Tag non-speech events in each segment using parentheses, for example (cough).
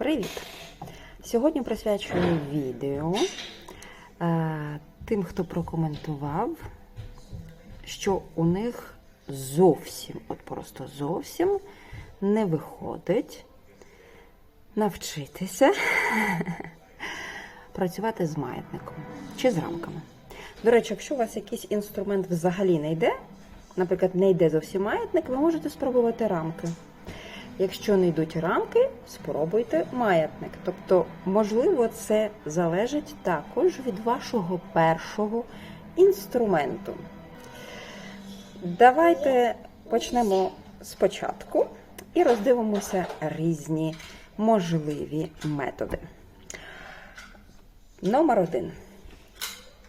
Привіт! Сьогодні присвячую відео е, тим, хто прокоментував, що у них зовсім, от просто зовсім не виходить навчитися (laughs) працювати з маятником чи з рамками. До речі, якщо у вас якийсь інструмент взагалі не йде, наприклад, не йде зовсім маятник, ви можете спробувати рамки. Якщо не йдуть рамки, спробуйте маятник. Тобто, можливо, це залежить також від вашого першого інструменту. Давайте почнемо спочатку і роздивимося різні можливі методи. Номер один.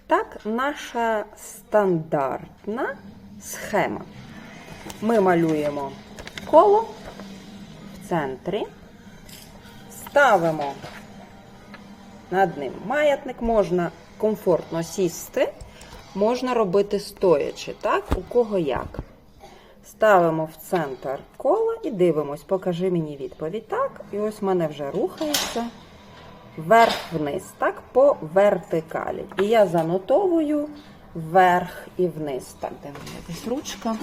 Так, наша стандартна схема. Ми малюємо коло центрі, ставимо над ним маятник, можна комфортно сісти, можна робити стоячи, так? У кого як. Ставимо в центр кола і дивимось, покажи мені відповідь. Так, і ось в мене вже рухається вверх-вниз, так, по вертикалі. І я занотовую вверх і вниз. Так, де мене якась ручка.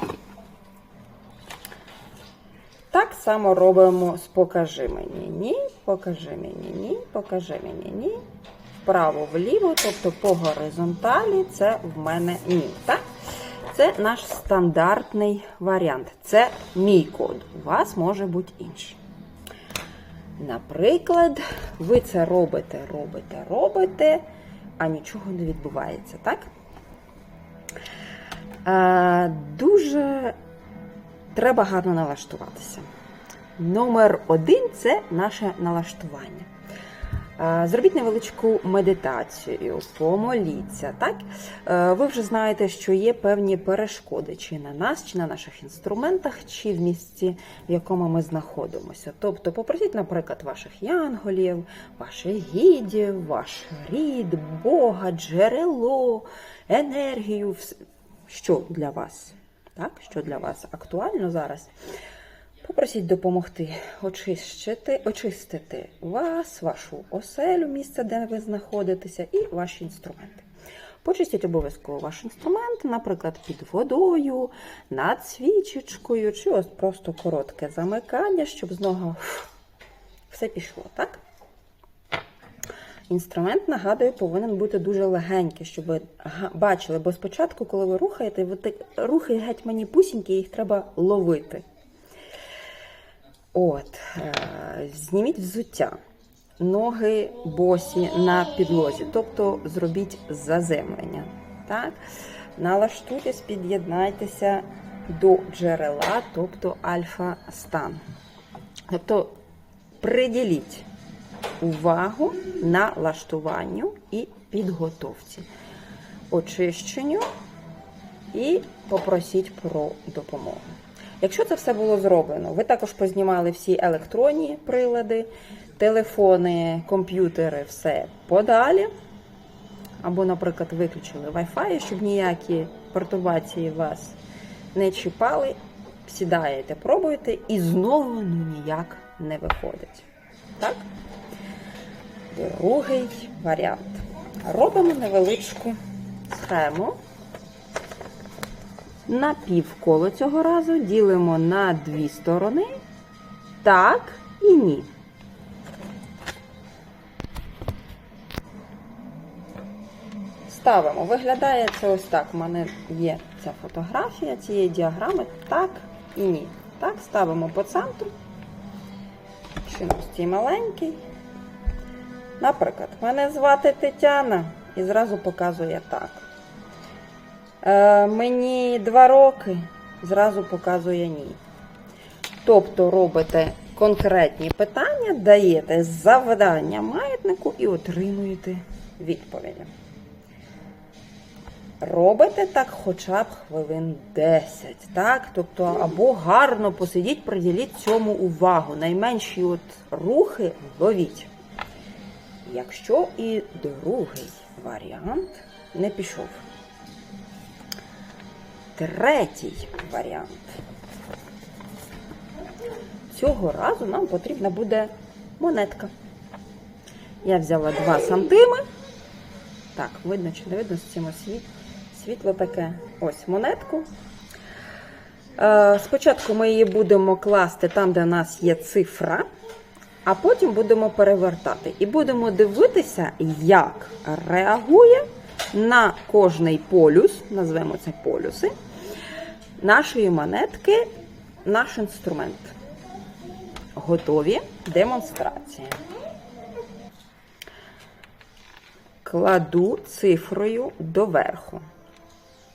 Так само робимо з покажи мені ні, покажи мені ні, покажи мені ні. Вправо вліво, тобто по горизонталі, це в мене ні. Так? Це наш стандартний варіант. Це мій код. У вас може бути інший. Наприклад, ви це робите, робите, робите, а нічого не відбувається, так? Е, дуже треба гарно налаштуватися. Номер один це наше налаштування. Зробіть невеличку медитацію, помоліться. Так? Е, Ви вже знаєте, що є певні перешкоди чи на нас, чи на наших інструментах, чи в місці, в якому ми знаходимося. Тобто попросіть, наприклад, ваших янголів, ваших гідів, ваш рід, Бога, джерело, енергію, що для вас, так? що для вас актуально зараз. Попросіть допомогти очистити, очистити вас, вашу оселю, місце, де ви знаходитеся, і ваші інструменти. Почистіть обов'язково ваш інструмент, наприклад, під водою, над свічечкою, чи ось просто коротке замикання, щоб з нього все пішло, так? Інструмент, нагадую, повинен бути дуже легенький, щоб ви бачили, бо спочатку, коли ви рухаєте, ви так, рухи геть мені пусінькі, їх треба ловити. От, е, зніміть взуття, ноги босі на підлозі, тобто зробіть заземлення. Так? Налаштуйтесь, під'єднайтеся до джерела, тобто альфа-стан. Тобто приділіть увагу налаштуванню і підготовці, очищенню і попросіть про допомогу. Якщо це все було зроблено, ви також познімали всі електронні прилади, телефони, комп'ютери, все подалі. Або, наприклад, виключили Wi-Fi, щоб ніякі пертурбації вас не чіпали. Сідаєте, пробуєте і знову ну ніяк не виходить. Так? Другий варіант. Робимо невеличку схему. На півколо цього разу ділимо на дві сторони. Так і ні. Ставимо. Виглядає це ось так. У мене є ця фотографія цієї діаграми. Так і ні. Так, ставимо по центру. Чинності маленький. Наприклад, мене звати Тетяна і зразу показує так. Е, мені два роки, зразу показує ні. Тобто робите конкретні питання, даєте завдання маятнику і отримуєте відповіді. Робите так хоча б хвилин 10, так? Тобто, або гарно посидіть, приділіть цьому увагу. Найменші от рухи ловіть. Якщо і другий варіант не пішов. Третій варіант. Цього разу нам потрібна буде монетка. Я взяла 2 сантими. Так, видно чи не видно з цим освіт. Світло таке. Ось монетку. Е, Спочатку ми її будемо класти там, де у нас є цифра, а потім будемо перевертати. І будемо дивитися, як реагує на кожний полюс, назвемо це полюси, нашої монетки наш інструмент. Готові демонстрації. Кладу цифрою доверху.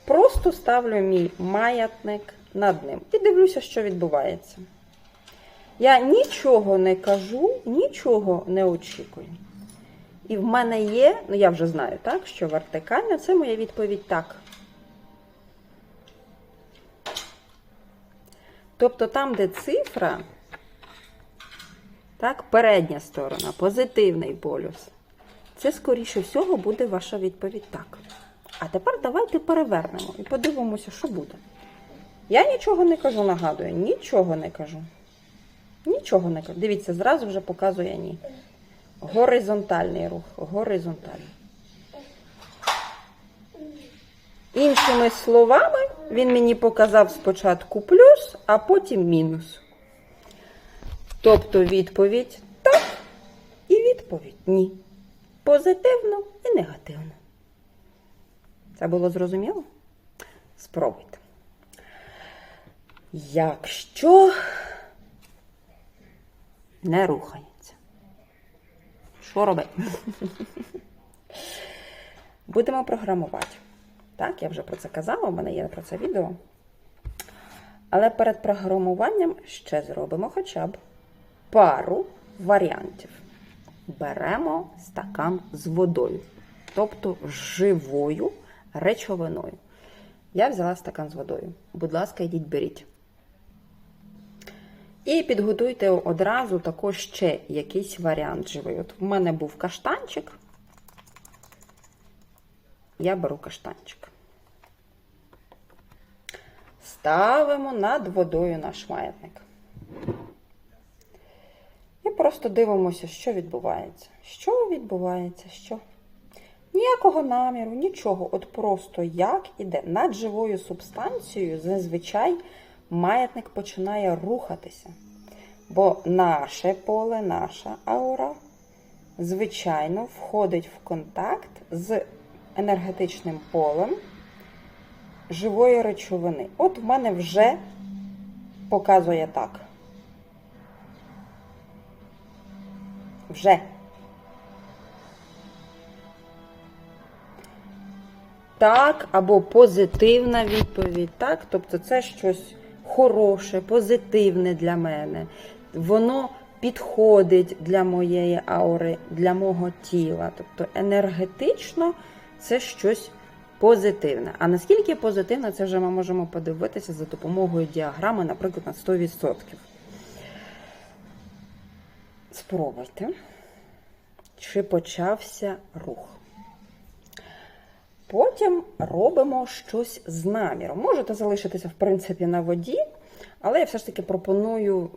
Просто ставлю мій маятник над ним і дивлюся, що відбувається. Я нічого не кажу, нічого не очікую. І в мене є, ну я вже знаю, так, що вертикально це моя відповідь так. Тобто там, де цифра, так, передня сторона, позитивний полюс, це, скоріше всього, буде ваша відповідь так. А тепер давайте перевернемо і подивимося, що буде. Я нічого не кажу, нагадую, нічого не кажу. Нічого не кажу. Дивіться, зразу вже показує ні. Горизонтальний рух. Горизонтальний. Іншими словами, він мені показав спочатку плюс, а потім мінус. Тобто відповідь так і відповідь ні. Позитивно і негативно. Це було зрозуміло? Спробуйте. Якщо не рухається. Що робити? Будемо програмувати. Так, я вже про це казала, у мене є про це відео. Але перед програмуванням ще зробимо хоча б пару варіантів. Беремо стакан з водою, тобто живою речовиною. Я взяла стакан з водою. Будь ласка, йдіть беріть. І підготуйте одразу також ще якийсь варіант живий. От в мене був каштанчик. Я беру каштанчик. Ставимо над водою наш маятник. І просто дивимося, що відбувається. Що відбувається? Що? Ніякого наміру, нічого. От просто як іде. Над живою субстанцією зазвичай маятник починає рухатися. Бо наше поле, наша аура, звичайно, входить в контакт з енергетичним полем живої речовини. От в мене вже показує так. Вже. Так, або позитивна відповідь, так? Тобто це щось хороше, позитивне для мене. Воно підходить для моєї аури, для мого тіла. Тобто енергетично це щось позитивне. А наскільки позитивне, це вже ми можемо подивитися за допомогою діаграми, наприклад, на 100%. Спробуйте, чи почався рух. Потім робимо щось з наміром. Можете залишитися, в принципі, на воді, але я все ж таки пропоную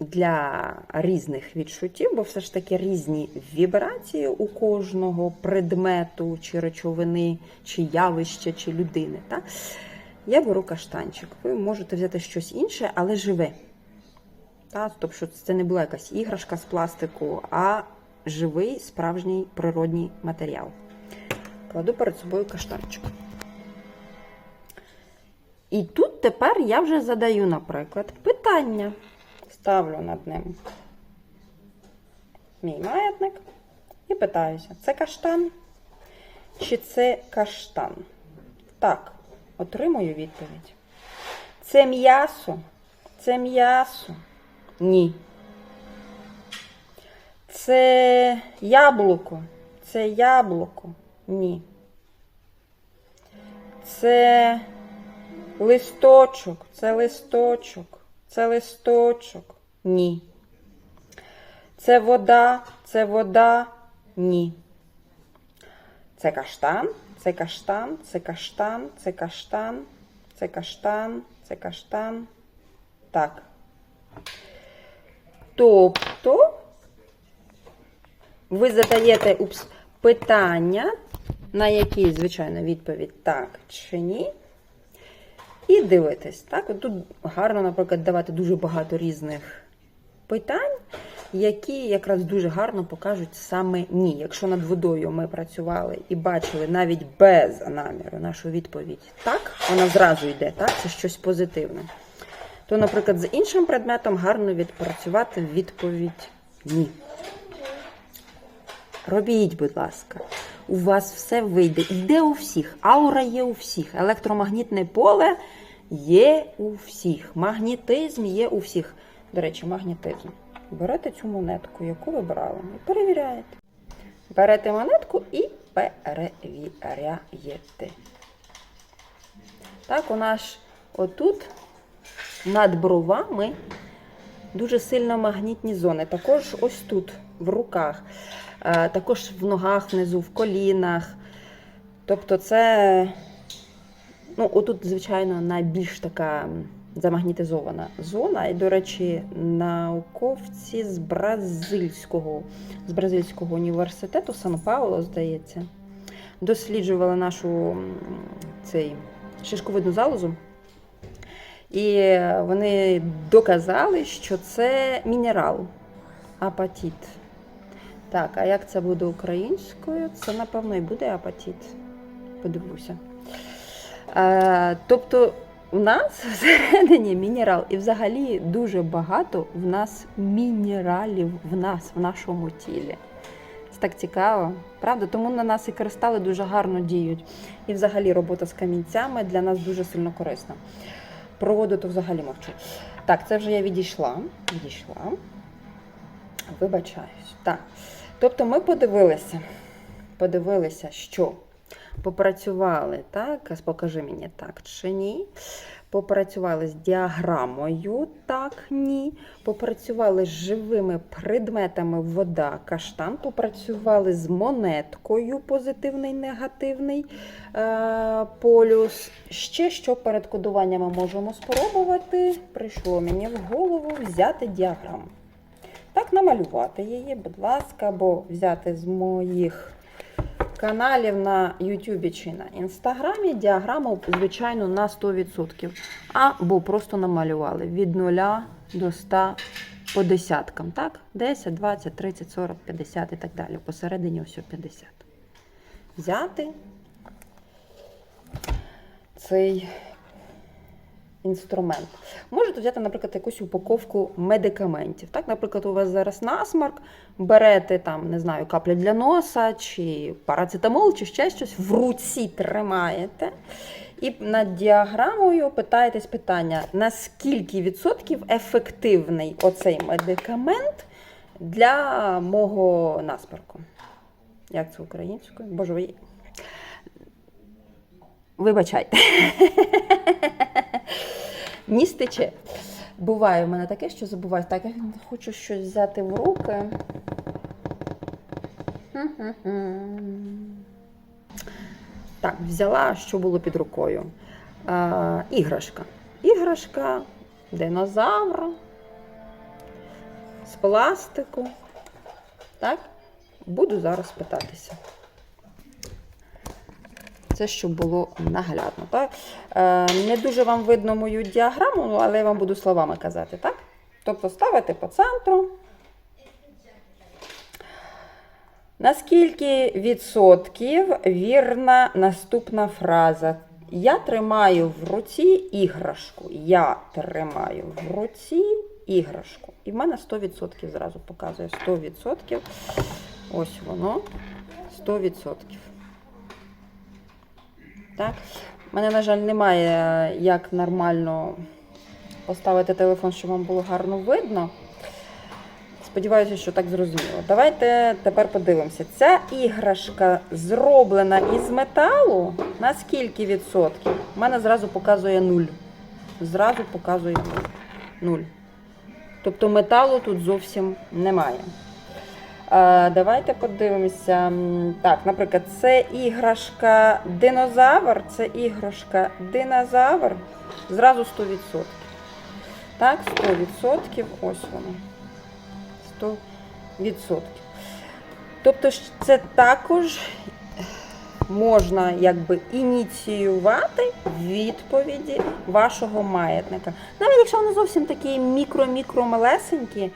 для різних відчуттів, бо все ж таки різні вібрації у кожного предмету, чи речовини, чи явища, чи людини. Так? Я беру каштанчик. Ви можете взяти щось інше, але живе. Так? Тобто, щоб це не була якась іграшка з пластику, а живий справжній природній матеріал. Кладу перед собою каштанчик. І тут тепер я вже задаю, наприклад, питання. Ставлю над ним мій маятник і питаюся, це каштан чи це каштан? Так, отримую відповідь. Це м'ясо? Це м'ясо? Ні. Це яблуко? Це яблуко? Ні. Це листочок, це листочок, це листочок. Ні. Це вода, це вода. Ні. Це каштан, це каштан, це каштан, це каштан, це каштан, це каштан. Так. Тобто ви задаєте упс, питання, на які, звичайно, відповідь так чи ні. І дивитесь. Так? От тут гарно, наприклад, давати дуже багато різних питань, які якраз дуже гарно покажуть саме ні. Якщо над водою ми працювали і бачили навіть без наміру нашу відповідь так, вона зразу йде, так, це щось позитивне. То, наприклад, з іншим предметом гарно відпрацювати відповідь ні. Робіть, будь ласка. У вас все вийде. Йде у всіх. Аура є у всіх. Електромагнітне поле є у всіх. Магнітизм є у всіх. До речі, магнітизм. Берете цю монетку, яку ви брали, і перевіряєте. Берете монетку і перевіряєте. Так, у нас отут над бровами дуже сильно магнітні зони. Також ось тут, в руках, також в ногах внизу, в колінах. Тобто це, ну, отут, звичайно, найбільш така замагнітизована зона. І, до речі, науковці з бразильського, з бразильського університету Сан-Пауло, здається, досліджували нашу цей шишковидну залозу. І вони доказали, що це мінерал, апатит. Так, а як це буде українською? Це, напевно, і буде апатит. Подивлюся. Е, тобто, у нас (laughs) всередині мінерал, і взагалі дуже багато в нас мінералів в нас, в нашому тілі. Це так цікаво, правда? Тому на нас і кристали дуже гарно діють. І взагалі робота з камінцями для нас дуже сильно корисна. Про воду то взагалі мовчу. Так, це вже я відійшла. Відійшла. Вибачаюсь. Так. Тобто ми подивилися, подивилися, що попрацювали, так, покажи мені так чи ні. Попрацювали з діаграмою, так, ні. Попрацювали з живими предметами вода, каштан, попрацювали з монеткою, позитивний, негативний е, полюс. Ще що перед кодуванням ми можемо спробувати. Прийшло мені в голову взяти діаграму. Так, намалювати її, будь ласка, або взяти з моїх каналів на YouTube чи на Інстаграмі діаграму, звичайно, на 100%. Або просто намалювали від 0 до 100 по десяткам. Так? 10, 20, 30, 40, 50 і так далі. Посередині ось 50. Взяти цей інструмент. Можете взяти, наприклад, якусь упаковку медикаментів. Так, наприклад, у вас зараз насморк, берете там, не знаю, каплю для носа, чи парацетамол, чи ще щось, в руці тримаєте. І над діаграмою питаєтесь питання, наскільки відсотків ефективний оцей медикамент для мого насморку. Як це українською? Боже. Вибачайте. Ніс. Буває в мене таке, що забуваю. Так, я хочу щось взяти в руки. Так, взяла, що було під рукою. А, іграшка. Іграшка, динозавр з пластику. Так? Буду зараз питатися. Це щоб було наглядно. Так? Е, не дуже вам видно мою діаграму, але я вам буду словами казати. так? Тобто ставите по центру. Наскільки відсотків вірна наступна фраза? Я тримаю в руці іграшку. Я тримаю в руці іграшку. І в мене 100% зразу показує 100%. Ось воно. 100%. Так? У мене, на жаль, немає як нормально поставити телефон, щоб вам було гарно видно. Сподіваюся, що так зрозуміло. Давайте тепер подивимося. Ця іграшка зроблена із металу. На скільки відсотків? У мене зразу показує 0. Зразу показує 0. Тобто металу тут зовсім немає. А, Давайте подивимося. Так, наприклад, це іграшка динозавр, це іграшка динозавр. Зразу 100%. Так, 100%. Ось воно. 100%. Тобто це також можна якби ініціювати відповіді вашого маятника. Навіть якщо вони зовсім такі мікро-мікро малесенькі,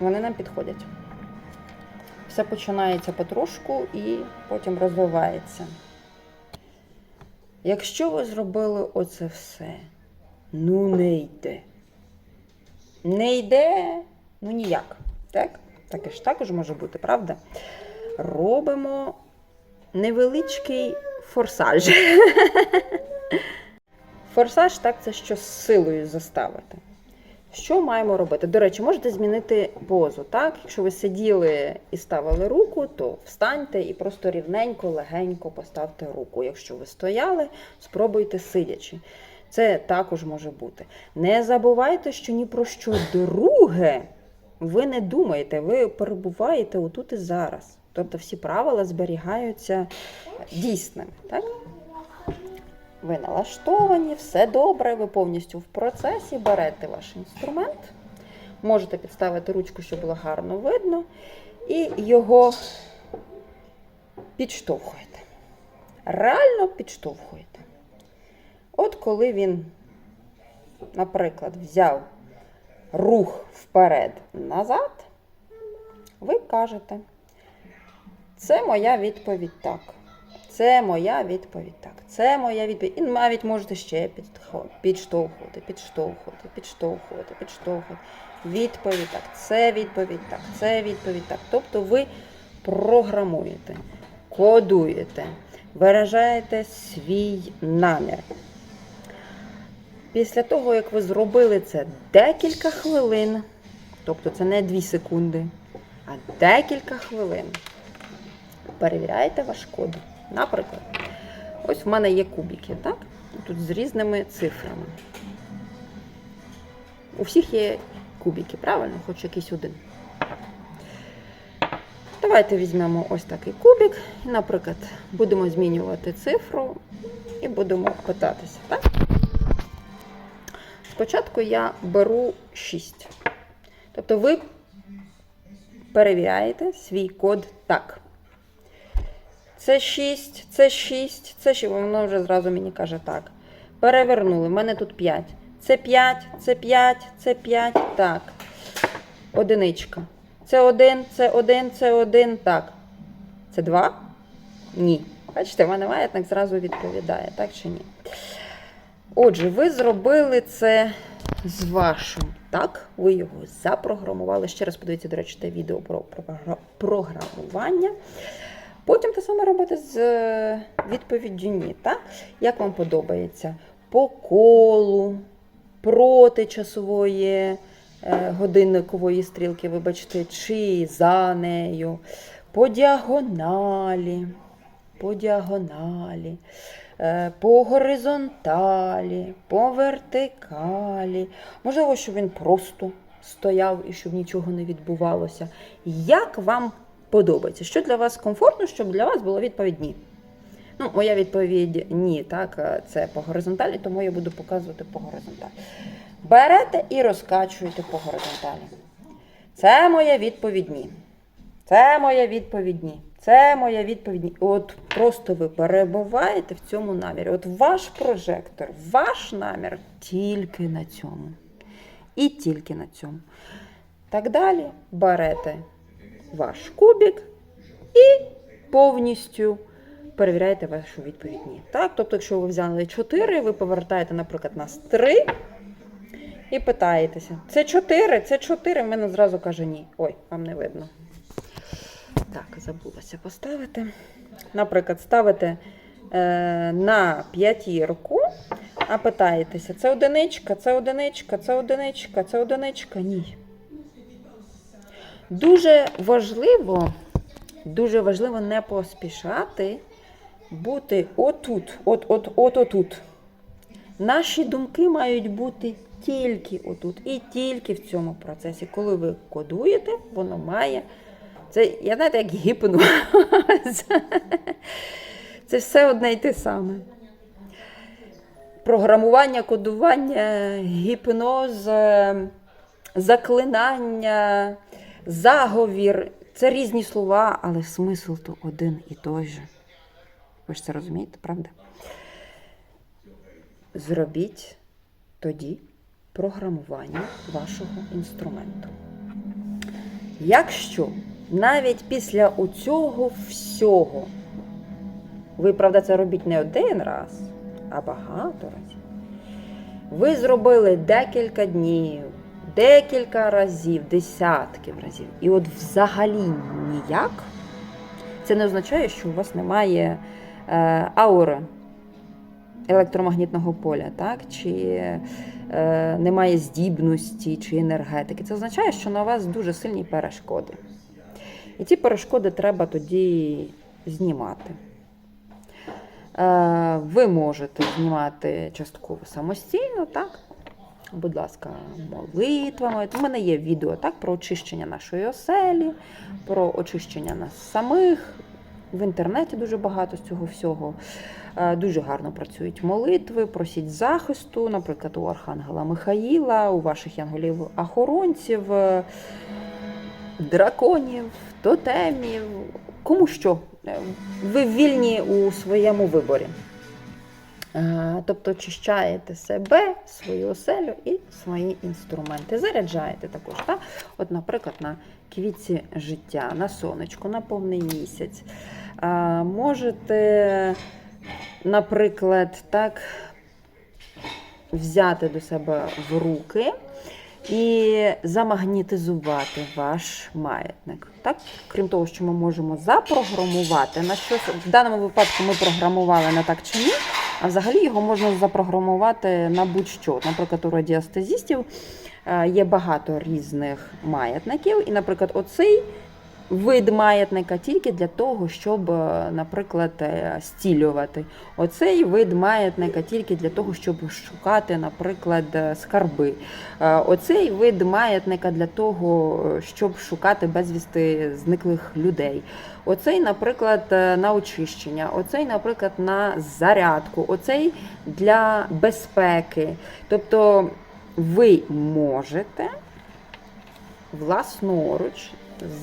вони нам підходять. Все починається потрошку і потім розвивається. Якщо ви зробили оце все, ну не йде. Не йде, ну ніяк. Так? Таке ж також може бути, правда? Робимо невеличкий форсаж. (laughs) Форсаж так це що з силою заставити. Що маємо робити? До речі, можете змінити позу. Так? Якщо ви сиділи і ставили руку, то встаньте і просто рівненько, легенько поставте руку. Якщо ви стояли, спробуйте сидячи. Це також може бути. Не забувайте, що ні про що друге ви не думаєте, ви перебуваєте отут і зараз. Тобто всі правила зберігаються дійсними. Так? Ви налаштовані, все добре, ви повністю в процесі, берете ваш інструмент, можете підставити ручку, щоб було гарно видно, і його підштовхуєте. Реально підштовхуєте. От коли він, наприклад, взяв рух вперед-назад, ви кажете, це моя відповідь так. Це моя відповідь так. Це моя відповідь. І навіть можете ще підштовхувати, підштовхувати, підштовхувати, підштовхувати. Відповідь так, це відповідь так, це відповідь так. Тобто ви програмуєте, кодуєте, виражаєте свій намір. Після того, як ви зробили це декілька хвилин, тобто це не 2 секунди, а декілька хвилин, перевіряєте ваш код. Наприклад, ось в мене є кубики, так? Тут з різними цифрами. У всіх є кубики, правильно? Хоч якийсь один. Давайте візьмемо ось такий кубик і, наприклад, будемо змінювати цифру і будемо питатися, так? Спочатку я беру 6. Тобто ви перевіряєте свій код так. Це 6, це 6, це 6. Воно вже зразу мені каже так. Перевернули. У мене тут 5. Це 5, це 5, це 5. Так. Одиничка. Це 1, це 1, це 1. Так. Це 2? Ні. Бачите, в мене маятник зразу відповідає, так чи ні? Отже, ви зробили це з вашим. Так, ви його запрограмували. Ще раз подивіться, до речі, те відео про програ- програмування. Потім те саме робите з е, відповіддю ні. Так? Як вам подобається? По колу, проти часової е, годинникової стрілки, вибачте, чи за нею, по діагоналі, по діагоналі, е, по горизонталі, по вертикалі. Можливо, щоб він просто стояв і щоб нічого не відбувалося. Як вам подобається? Що для вас комфортно, щоб для вас була відповідь ні? Ну, моя відповідь ні, так, е, це по горизонталі, тому я буду показувати по горизонталі. Берете і розкачуєте по горизонталі. Це моя відповідь ні. Це моя відповідь ні. Це моя відповідь ні. От просто ви перебуваєте в цьому намірі. От ваш прожектор, ваш намір тільки на цьому. І тільки на цьому. Так далі берете ваш кубик і повністю перевіряєте вашу відповідь ні. Так? Тобто, якщо ви взяли 4, ви повертаєте, наприклад, нас 3 і питаєтеся: це 4, це 4. В мене зразу каже ні. Ой, вам не видно. Так, забулася поставити. Наприклад, ставите е, на п'ятірку, а питаєтеся, це одиничка, це одиничка, це одиничка, це одиничка. Ні. Дуже важливо, дуже важливо не поспішати бути отут, от, от, от, отут. Наші думки мають бути тільки отут і тільки в цьому процесі. Коли ви кодуєте, воно має. Це, я знаєте, як гіпноз. Це все одне й те саме. Програмування, кодування, гіпноз, е, заклинання, заговір. Це різні слова, але смисл то один і той же. Ви ж це розумієте, правда? Зробіть тоді програмування вашого інструменту. Якщо навіть після оцього всього, ви, правда, це робіть не один раз, а багато разів. Ви зробили декілька днів, декілька разів, десятків разів. І от взагалі ніяк, це не означає, що у вас немає е, аури електромагнітного поля, так? чи е, немає здібності чи енергетики. Це означає, що на вас дуже сильні перешкоди. І ці перешкоди треба тоді знімати. Е, Ви можете знімати частково самостійно, так? Будь ласка, молитвами. У мене є відео так, про очищення нашої оселі, про очищення нас самих. В інтернеті дуже багато з цього всього. Е, Дуже гарно працюють молитви, просіть захисту, наприклад, у Архангела Михаїла, у ваших янголів-охоронців, е, драконів, тотемів, кому що. Е, Ви вільні у своєму виборі. Е, Тобто очищаєте себе, свою оселю і свої інструменти. Заряджаєте також. Так? От, наприклад, на квітці життя, на сонечко, на повний місяць. Е, Можете, наприклад, так, взяти до себе в руки і замагнітизувати ваш маятник. Так? Крім того, що ми можемо запрограмувати на щось. В даному випадку ми програмували на так чи ні, а взагалі його можна запрограмувати на будь-що. Наприклад, у радіостезістів е, є багато різних маятників, і, наприклад, оцей. Вид маятника тільки для того, щоб, е, наприклад, е, стілювати. Оцей вид маятника тільки для того, щоб шукати, наприклад, е, скарби. Оцей вид маятника для того, щоб шукати безвісти зниклих людей. Оцей, наприклад, на очищення, оцей, наприклад, на зарядку, оцей для безпеки. Тобто ви можете власноруч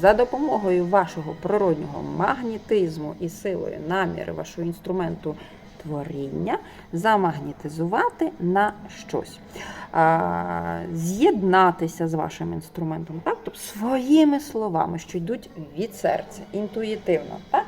за допомогою вашого природнього магнітизму і силою наміри вашого інструменту творіння замагнітизувати на щось. З'єднатися з вашим інструментом, так? тобто своїми словами, що йдуть від серця, інтуїтивно. Так?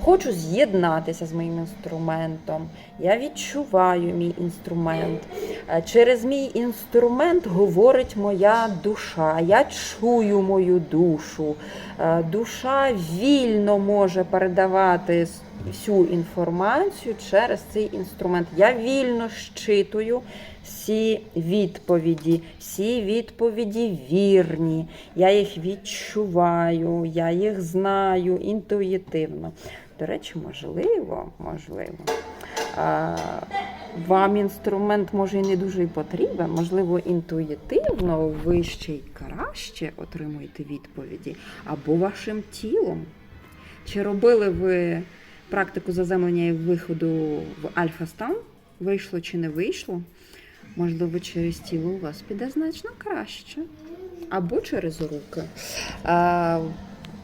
Хочу з'єднатися з моїм інструментом. Я відчуваю мій інструмент. Е, Через мій інструмент говорить моя душа. Я чую мою душу. Е, Душа вільно може передавати всю інформацію через цей інструмент. Я вільно щитую всі відповіді. Всі відповіді вірні. Я їх відчуваю, я їх знаю інтуїтивно. До речі, можливо, можливо. Вам інструмент може і не дуже і потрібен, можливо, інтуїтивно ви ще й краще отримуєте відповіді або вашим тілом. Чи робили ви практику заземлення і виходу в альфа-стан? Вийшло чи не вийшло? Можливо, через тіло у вас піде значно краще. Або через руки.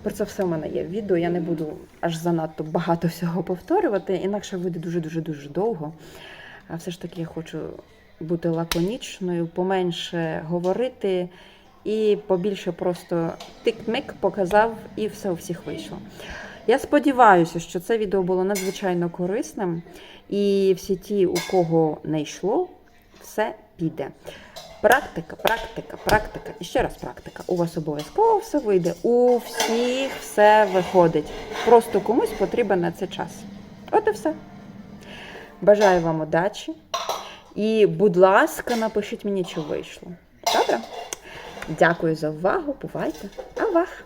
Про це все в мене є відео. Я не буду аж занадто багато всього повторювати, інакше вийде дуже-дуже дуже довго. А все ж таки я хочу бути лаконічною, поменше говорити і побільше просто тик-мик показав, і все у всіх вийшло. Я сподіваюся, що це відео було надзвичайно корисним, і всі ті, у кого не йшло, все піде. Практика, практика, практика і ще раз практика. У вас обов'язково все вийде. У всіх все виходить. Просто комусь потрібен на це час. От і все. Бажаю вам удачі. І, будь ласка, напишіть мені, чи вийшло. Добре? Дякую за увагу. Бувайте. Авах!